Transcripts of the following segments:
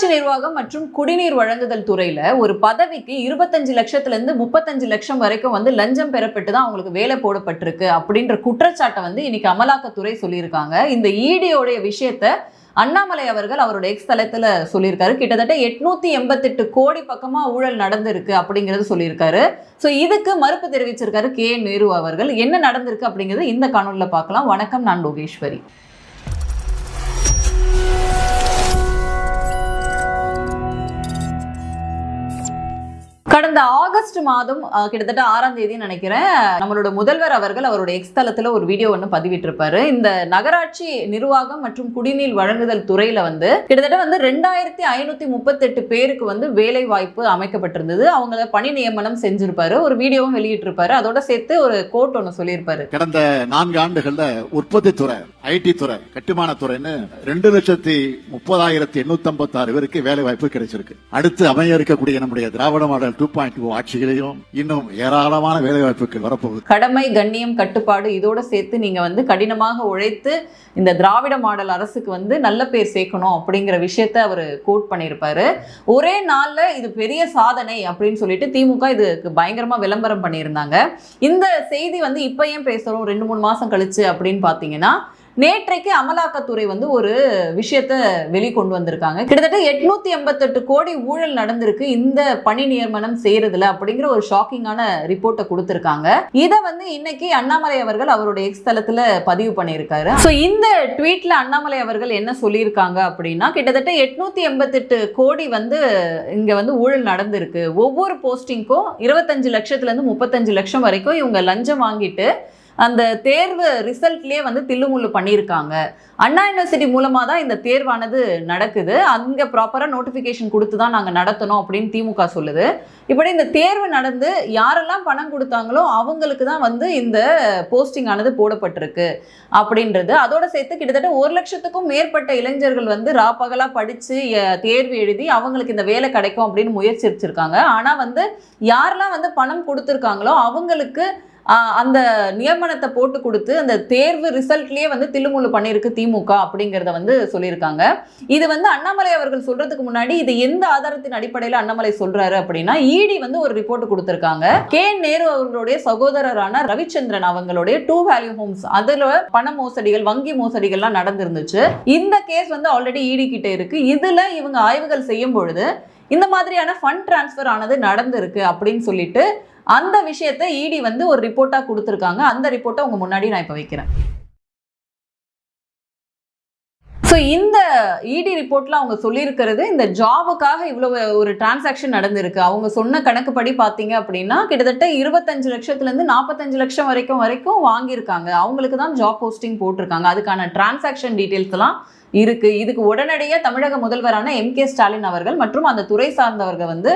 நகராட்சி நிர்வாகம் மற்றும் குடிநீர் வழங்குதல் துறையில ஒரு பதவிக்கு இருபத்தஞ்சு லட்சத்துல இருந்து முப்பத்தஞ்சு லட்சம் வரைக்கும் வந்து லஞ்சம் பெறப்பட்டு தான் அவங்களுக்கு வேலை போடப்பட்டிருக்கு அப்படின்ற குற்றச்சாட்டை வந்து இன்னைக்கு அமலாக்கத்துறை சொல்லியிருக்காங்க. இந்த ஈடியோடைய விஷயத்த அண்ணாமலை அவர்கள் அவரோட எக்ஸ் தளத்துல சொல்லியிருக்காரு. கிட்டத்தட்ட எட்நூத்தி எண்பத்தெட்டு கோடி பக்கமா ஊழல் நடந்திருக்கு அப்படிங்கிறது சொல்லியிருக்காரு. ஸோ இதுக்கு மறுப்பு தெரிவிச்சிருக்காரு கே நேரு அவர்கள். என்ன நடந்திருக்கு அப்படிங்கிறது இந்த காணொலியில் பார்க்கலாம். வணக்கம் நான் லோகேஸ்வரி. கடந்த ஆகஸ்ட் மாதம் கிட்டத்தட்ட ஆறாம் தேதி நினைக்கிறேன் நம்மளோட முதல்வர் அவர்கள் அவரோட எக்ஸ் ஒரு வீடியோ ஒன்று பதிவிட்டிருப்பாரு. இந்த நகராட்சி நிர்வாகம் மற்றும் குடிநீர் வழங்குதல் துறையில வந்து கிட்டத்தட்ட வந்து ரெண்டாயிரத்தி ஐநூத்தி முப்பத்தெட்டு பேருக்கு வந்து வேலை வாய்ப்பு அமைக்கப்பட்டிருந்தது. அவங்கள பணி நியமனம் செஞ்சிருப்பாரு. ஒரு வீடியோவும் வெளியிட்டிருப்பாரு. அதோட சேர்த்து ஒரு கோட் ஒன்று சொல்லியிருப்பாரு. கடந்த நான்கு ஆண்டுகள்ல உற்பத்தி துறை ஐடி துறை கட்டுமான துறைன்னு ரெண்டு லட்சத்தி முப்பதாயிரத்தி எண்ணூத்தி ஐம்பத்தி ஆறு பேருக்கு வேலை வாய்ப்பு கிடைச்சிருக்கு. அடுத்து அமைய இருக்கக்கூடிய நம்முடைய திராவிட மாடல் டூ பாயிண்ட் ஆட்சிகளையும் இன்னும் ஏராளமான வேலை வாய்ப்புகள் வரப்போகுது. கடமை கண்ணியம் கட்டுப்பாடு இதோட சேர்த்து நீங்க வந்து கடினமாக உழைத்து இந்த திராவிட மாடல் அரசுக்கு வந்து நல்ல பேர் சேர்க்கணும் அப்படிங்கிற விஷயத்த அவர் கோட் பண்ணியிருப்பாரு. ஒரே நாள்ல இது பெரிய சாதனை அப்படின்னு சொல்லிட்டு திமுக இதுக்கு பயங்கரமா விளம்பரம் பண்ணியிருந்தாங்க. இந்த செய்தி வந்து இப்ப ஏன் பேசுறோம்? ரெண்டு மூணு மாசம் கழிச்சு அப்படின்னு பாத்தீங்கன்னா நேற்றைக்கு அமலாக்கத்துறை வந்து ஒரு விஷயத்த வெளிக்கொண்டு வந்திருக்காங்க கிட்டத்தட்ட எட்நூத்தி எண்பத்தெட்டு கோடி ஊழல் நடந்திருக்கு. இந்த பணி நியமனம் செய்யறதுல அப்படிங்கிற ஒரு ஷாக்கிங்கான ரிப்போர்ட்டை கொடுத்திருக்காங்க. இதை வந்து இன்னைக்கு அண்ணாமலை அவர்கள் அவருடைய எக்ஸ் தளத்துல பதிவு பண்ணியிருக்காரு. ஸோ இந்த ட்வீட்ல அண்ணாமலை அவர்கள் என்ன சொல்லியிருக்காங்க அப்படின்னா கிட்டத்தட்ட எட்நூத்தி எண்பத்தெட்டு கோடி வந்து இங்க வந்து ஊழல் நடந்திருக்கு. ஒவ்வொரு போஸ்டிங்க்கும் இருபத்தஞ்சு லட்சத்துல இருந்து முப்பத்தஞ்சு லட்சம் வரைக்கும் இவங்க லஞ்சம் வாங்கிட்டு அந்த தேர்வு ரிசல்ட்லேயே வந்து தில்லுமுள்ளு பண்ணியிருக்காங்க. அண்ணா யூனிவர்சிட்டி மூலமாக தான் இந்த தேர்வானது நடக்குது. அங்கே ப்ராப்பராக நோட்டிஃபிகேஷன் கொடுத்து தான் நாங்கள் நடத்தணும் அப்படின்னு திமுக சொல்லுது. இப்படி இந்த தேர்வு நடந்து யாரெல்லாம் பணம் கொடுத்தாங்களோ அவங்களுக்கு தான் வந்து இந்த போஸ்டிங் ஆனது போடப்பட்டிருக்கு அப்படின்றது. அதோட சேர்த்து கிட்டத்தட்ட ஒரு லட்சத்துக்கும் மேற்பட்ட இளைஞர்கள் வந்து ராப்பகலாக படித்து தேர்வு எழுதி அவங்களுக்கு இந்த வேலை கிடைக்கும் அப்படின்னு முயற்சிச்சிருக்காங்க. ஆனால் வந்து யாரெல்லாம் வந்து பணம் கொடுத்துருக்காங்களோ அவங்களுக்கு அந்த நியமனத்தை போட்டு கொடுத்து அந்த தேர்வு ரிசல்ட்லேயே வந்து தில்லுமுள்ளு பண்ணியிருக்கு திமுக அப்படிங்கிறத வந்து சொல்லியிருக்காங்க. இது வந்து அண்ணாமலை அவர்கள் சொல்றதுக்கு முன்னாடி இது எந்த ஆதாரத்தின் அடிப்படையில் அண்ணாமலை சொல்றாரு அப்படின்னா இடி வந்து ஒரு ரிப்போர்ட் கொடுத்திருக்காங்க. கே நேரு அவர்களுடைய சகோதரரான ரவிச்சந்திரன் அவங்களுடைய டூ வேல்யூ ஹோம்ஸ் அதுல பண மோசடிகள் வங்கி மோசடிகள்லாம் நடந்திருந்துச்சு. இந்த கேஸ் வந்து ஆல்ரெடி இடி கிட்ட இருக்கு. இதுல இவங்க ஆய்வுகள் செய்யும் பொழுது இந்த மாதிரியான ஃபண்ட் டிரான்ஸ்ஃபர் ஆனது நடந்திருக்கு அப்படின்னு சொல்லிட்டு அந்த விஷயத்தை இடி வந்து ஒரு ரிப்போர்ட்டாக கொடுத்துருக்காங்க. அந்த ரிப்போர்ட்டை உங்கள் முன்னாடி நான் இப்போ வைக்கிறேன். ஸோ இந்த இடி ரிப்போர்ட்ல அவங்க சொல்லியிருக்கிறது இந்த ஜாபுக்காக இவ்வளவு ஒரு டிரான்சாக்ஷன் நடந்திருக்கு. அவங்க சொன்ன கணக்குப்படி பார்த்தீங்க அப்படின்னா கிட்டத்தட்ட இருபத்தஞ்சு லட்சத்துலேருந்து நாற்பத்தஞ்சு லட்சம் வரைக்கும் வரைக்கும் வாங்கியிருக்காங்க. அவங்களுக்கு தான் ஜாப் போஸ்டிங் போட்டிருக்காங்க. அதுக்கான டிரான்சாக்ஷன் டீட்டெயில்ஸ்லாம் இருக்கு. இதுக்கு உடனடியாக தமிழக முதல்வரான எம் கே ஸ்டாலின் அவர்கள் மற்றும் அந்த துறை சார்ந்தவர்கள் வந்து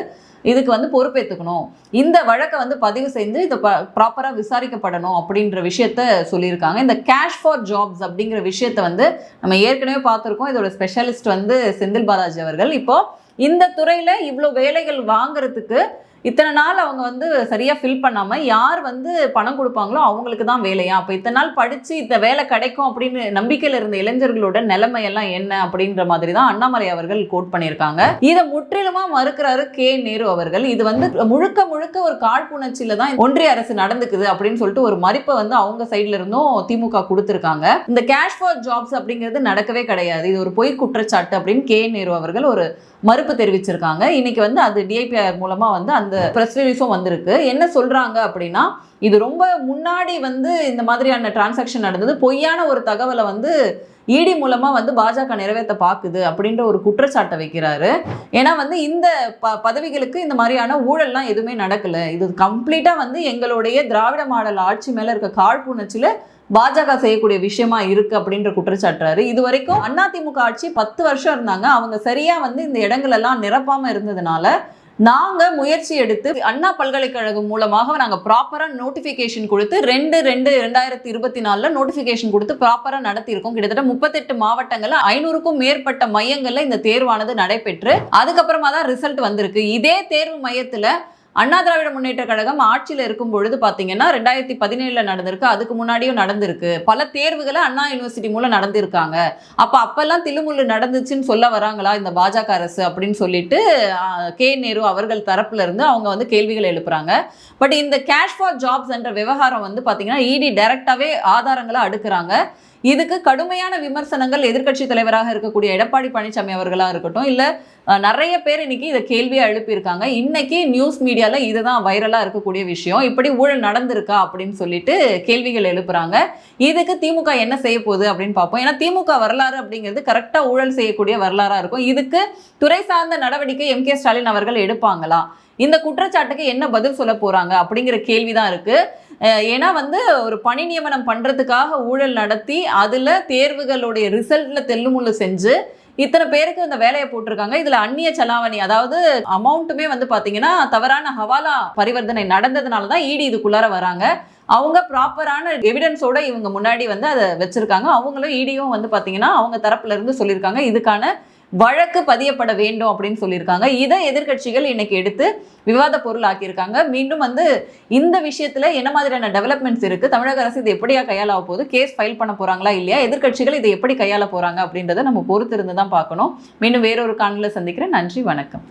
இதுக்கு வந்து பொறுப்பேற்றுக்கணும் இந்த வழக்கை வந்து பதிவு செஞ்சு இதை ப்ராப்பராக விசாரிக்கப்படணும் அப்படின்ற விஷயத்த சொல்லியிருக்காங்க. இந்த கேஷ் ஃபார் ஜாப்ஸ் அப்படிங்கிற விஷயத்த வந்து நம்ம ஏற்கனவே பார்த்துருக்கோம். இதோட ஸ்பெஷலிஸ்ட் வந்து செந்தில் பாலாஜி அவர்கள். இப்போ இந்த துறையில் இவ்வளோ வேலைகள் வாங்குறதுக்கு இத்தனை நாள் அவங்க வந்து சரியாக ஃபில் பண்ணாமல் யார் வந்து பணம் கொடுப்பாங்களோ அவங்களுக்கு தான் வேலையா? அப்போ இத்தனை நாள் படித்து இந்த வேலை கிடைக்கும் அப்படின்னு நம்பிக்கையில் இருந்த இளைஞர்களோட நிலைமையெல்லாம் என்ன அப்படின்ற மாதிரி தான் அண்ணாமலை அவர்கள் கோட் பண்ணியிருக்காங்க. இதை முற்றிலுமாக மறுக்கிறாரு கே. நேரு அவர்கள். இது வந்து முழுக்க முழுக்க ஒரு காழ்ப்புணர்ச்சியில் தான் ஒன்றிய அரசு நடந்துக்குது அப்படின்னு சொல்லிட்டு ஒரு மறுப்பை வந்து அவங்க சைட்ல இருந்தும் திமுக கொடுத்துருக்காங்க. இந்த கேஷ் ஃபார் ஜாப்ஸ் அப்படிங்கிறது நடக்கவே கிடையாது. இது ஒரு பொய் குற்றச்சாட்டு அப்படின்னு கே. நேரு அவர்கள் ஒரு மறுப்பு தெரிவிச்சிருக்காங்க. இன்னைக்கு வந்து அது டிஐபிஆர் மூலமாக வந்து அந்த ப்ரெஸ் ரிலீஸும் வந்திருக்கு. என்ன சொல்கிறாங்க அப்படின்னா இது ரொம்ப முன்னாடி வந்து இந்த மாதிரியான டிரான்சாக்ஷன் நடந்தது. பொய்யான ஒரு தகவலை வந்து இடி மூலமாக வந்து பாஜக நிறைவேற்ற பார்க்குது அப்படின்ற ஒரு குற்றச்சாட்டை வைக்கிறாரு. ஏன்னா வந்து இந்த ப பதவிகளுக்கு இந்த மாதிரியான ஊழல்லாம் எதுவுமே நடக்கல. இது கம்ப்ளீட்டாக வந்து எங்களுடைய திராவிட மாடல் ஆட்சி மேலே இருக்க காழ்ப்புணர்ச்சியில் பாஜக செய்யக்கூடிய விஷயமா இருக்கு அப்படின்ற குற்றச்சாட்டுறாரு. இது வரைக்கும் அதிமுக ஆட்சி பத்து வருஷம் இருந்தாங்க. அவங்க சரியா வந்து இந்த இடங்கள் எல்லாம் நிரப்பாம இருந்ததுனால நாங்க முயற்சி எடுத்து அண்ணா பல்கலைக்கழகம் மூலமாக நாங்க ப்ராப்பரா நோட்டிபிகேஷன் கொடுத்து ரெண்டு ரெண்டு ரெண்டாயிரத்தி இருபத்தி நாலுல நோட்டிபிகேஷன் கொடுத்து ப்ராப்பரா நடத்தியிருக்கோம். கிட்டத்தட்ட முப்பத்தெட்டு மாவட்டங்கள்ல ஐநூறுக்கும் மேற்பட்ட மையங்கள்ல இந்த தேர்வானது நடைபெற்று அதுக்கப்புறமா தான் ரிசல்ட் வந்திருக்கு. இதே தேர்வு மையத்துல அண்ணா திராவிட முன்னேற்ற கழகம் ஆட்சியில் இருக்கும் பொழுது பார்த்தீங்கன்னா ரெண்டாயிரத்தி பதினேழுல நடந்திருக்கு. அதுக்கு முன்னாடியும் நடந்திருக்கு. பல தேர்வுகளை அண்ணா யூனிவர்சிட்டி மூலம் நடந்திருக்காங்க. அப்ப அப்பெல்லாம் தில்லுமுள்ளு நடந்துச்சுன்னு சொல்ல வராங்களா இந்த பாஜக அரசு அப்படின்னு சொல்லிட்டு கே. நேரு அவர்கள் தரப்புல இருந்து அவங்க வந்து கேள்விகள் எழுப்புறாங்க. பட் இந்த கேஷ் ஃபார் ஜாப்ஸ் என்ற விவகாரம் வந்து பார்த்தீங்கன்னா இடி டைரக்டாவே ஆதாரங்களை அடுக்கிறாங்க. இதுக்கு கடுமையான விமர்சனங்கள் எதிர்க்கட்சி தலைவராக இருக்கக்கூடிய எடப்பாடி பழனிசாமி அவர்களாக இருக்கட்டும் இல்ல நிறைய பேர் இன்னைக்கு இதை கேள்வியை எழுப்பியிருக்காங்க. இன்னைக்கு நியூஸ் மீடியால இதுதான் வைரலா இருக்கக்கூடிய விஷயம். இப்படி ஊழல் நடந்திருக்கா அப்படின்னு சொல்லிட்டு கேள்விகள் எழுப்புறாங்க. இதுக்கு திமுக என்ன செய்ய போகுது அப்படின்னு பார்ப்போம். ஏன்னா திமுக வரலாறு அப்படிங்கிறது கரெக்டா ஊழல் செய்யக்கூடிய வரலாறா இருக்கும். இதுக்கு துறை சார்ந்த நடவடிக்கை எம். கே. ஸ்டாலின் அவர்கள் எடுப்பாங்களா? இந்த குற்றச்சாட்டுக்கு என்ன பதில் சொல்ல போறாங்க அப்படிங்கிற கேள்விதான் இருக்கு. ஏன்னா வந்து ஒரு பணி நியமனம் பண்ணுறதுக்காக ஊழல் நடத்தி அதில் தேர்வுகளுடைய ரிசல்ட்டில் தெல்லுமுள்ளு செஞ்சு இத்தனை பேருக்கு இந்த வேலையை போட்டிருக்காங்க. இதுல அந்நிய செலாவணி அதாவது அமௌண்ட்டுமே வந்து பாத்தீங்கன்னா தவறான ஹவாலா பரிவர்த்தனை நடந்ததுனால தான் இடி இதுக்குள்ளார வராங்க. அவங்க ப்ராப்பரான எவிடன்ஸோட இவங்க முன்னாடி வந்து அதை வச்சிருக்காங்க. அவங்களும் இடியும் வந்து பாத்தீங்கன்னா அவங்க தரப்புல இருந்து சொல்லியிருக்காங்க. இதுக்கான வழக்கு பதியப்பட வேண்டும் அப்படின்னு சொல்லியிருக்காங்க. இதை எதிர்க்கட்சிகள் இன்னைக்கு எடுத்து விவாத பொருள் ஆக்கியிருக்காங்க. மீண்டும் வந்து இந்த விஷயத்துல என்ன மாதிரியான டெவலப்மெண்ட்ஸ் இருக்கு? தமிழக அரசு இது எப்படியா கையாள போகுது? கேஸ் ஃபைல் பண்ண போறாங்களா இல்லையா? எதிர்க்கட்சிகள் இதை எப்படி கையாள போறாங்க அப்படின்றத நம்ம பொறுத்திருந்து தான் பார்க்கணும். மீண்டும் வேறொரு காணொலியில் சந்திக்கிறேன். நன்றி வணக்கம்.